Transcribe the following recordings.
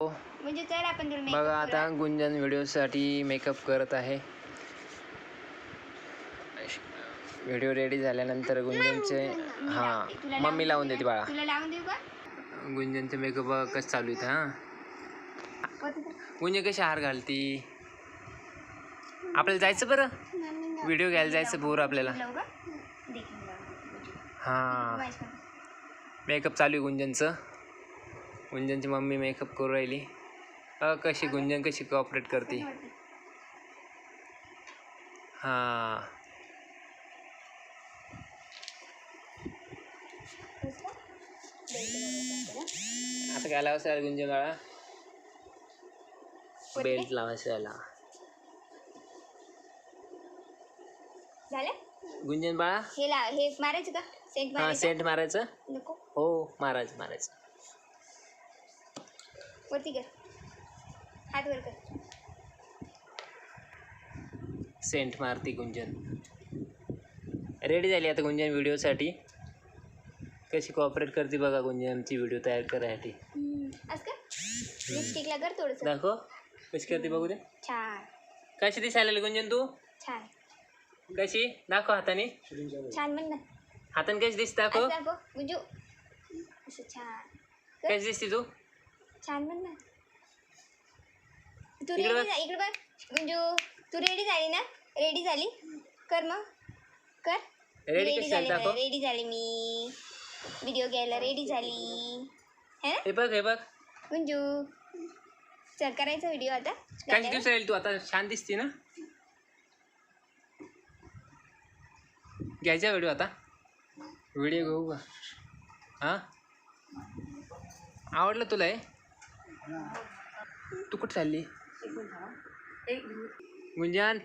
म्हणजे चल आपण तुला makeup बघा आता. गुंजन व्हिडिओसाठी मेकअप करत आहे व्हिडिओ रेडी झाल्यानंतर गुंजनचे मी हां लावते. तुला मम्मी लावून देते बाळा तुला लावून देऊ का गुंजनचं मेकअप कसं चालू आहे हां. गुंजन कशी हार घालती आपल्याला जायचं बरं व्हिडिओ घ्यायला जायचं बोर आपल्याला लावू का. हां. मेकअप चालू आहे गुंजनचं गुंजनची मम्मी मेकअप करू राहिली. अ कशी गुंजन कशी कॉपरेट करते. हां? आता काय लावायचं आहे गुंजन बाळा? बेल्ट लावायचं याला. गुंजन बाळा? हे ला हे मारायचं का? सेंट हां मारायचं? सेंट मारायचं? नको. हो मारायचं मारायचं. वरती कर. हात वर कर. सेंट मारती गुंजन. रेडी झाली आता गुंजन व्हिडिओसाठी? कशी कॉपरेट करते बघा गुंजनची व्हिडिओ तयार करायसाठी. असं का लिपस्टिकला कर थोडस. दाखव. कशी करते बघू दे. छान. कशी दिसायला गुंजन तू? छान. कशी? दाखव हाताने. छान म्हण ना. हाताने कशी दिसते दाखव. गुंजू. असं छान. कशी दिसते तू? छान म्हण ना. तू इकडे रेडी बघ. इकडे बघ. गुंजू तू रेडी झाली ना? रेडी झाली? कर मग. कर. रेडी कशी झाली दाखव. रेडी झाली मी. व्हिडिओ घ्यायला रेडी झाली. है ना? हे बघ हे बघ. गुंजू चल करायचा व्हिडिओ आता. गाण्यावर? दिवस राहील तू आता छान दिसते ना? घ्यायचा व्हिडिओ आता. व्हिडिओ घेऊ का? हां? आवडलं तुला हे? तू कुठं चालली? गुंजन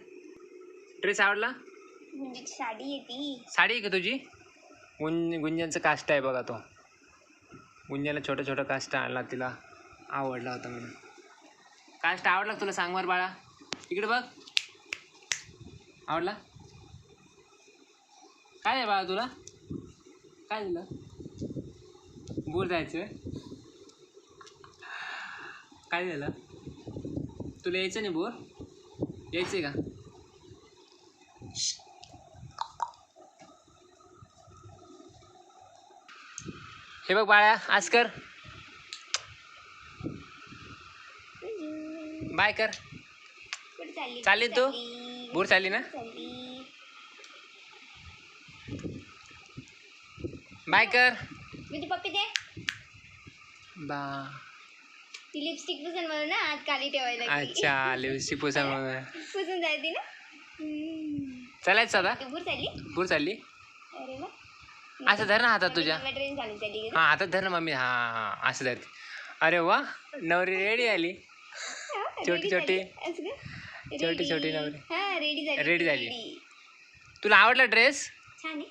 ड्रेस आवडला? साडी येते साडी आहे का तुझी? गुंज गुंजनचं कास्ट आहे बघा तो. गुंजनला छोटा छोटा कास्ट आणला तिला. आवडला होता म्हणून. कास्ट आवडला तुला सांग बरं बाळा. इकडे बघ. आवडला? काय आहे बाळा तुला? काय झालं बोर जायचं. काय झालं? तुला यायचं नाही बोर? यायचं आहे का? हे बघ बाळा आज कर. बाय कर. चालली तू? बोर चालली ना? बाय कर. बा. ती लिपस्टिक पुसून म्हणून ना आज खाली ठेवायला लागली. अच्छा लिपस्टिक पुसा मग पुसून जायची ना. हम्म. चालायचं आता? भूर चालली? चालली? अरे वा. असं धर ना हातात तुझ्या. ट्रेन चालू चालली हां हातात धर ना मम्मी. हां हां असं धरते. अरे वा नवरी रेडी आली. छोटी- छोटी. छोटी- छोटी नवरी. हा रेडी झाली Ready झाली. तुला आवडला ड्रेस छान आहे.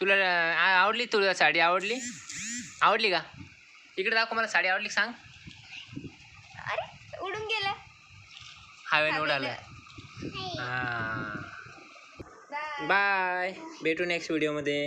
तुला आ- आवडली तुला साडी आवडली? आवडली का? इकडे दाखव मला साडी आवडली का सांग. हवेने उडाला. हां. बाय भेटू नेक्स्ट व्हिडिओमध्ये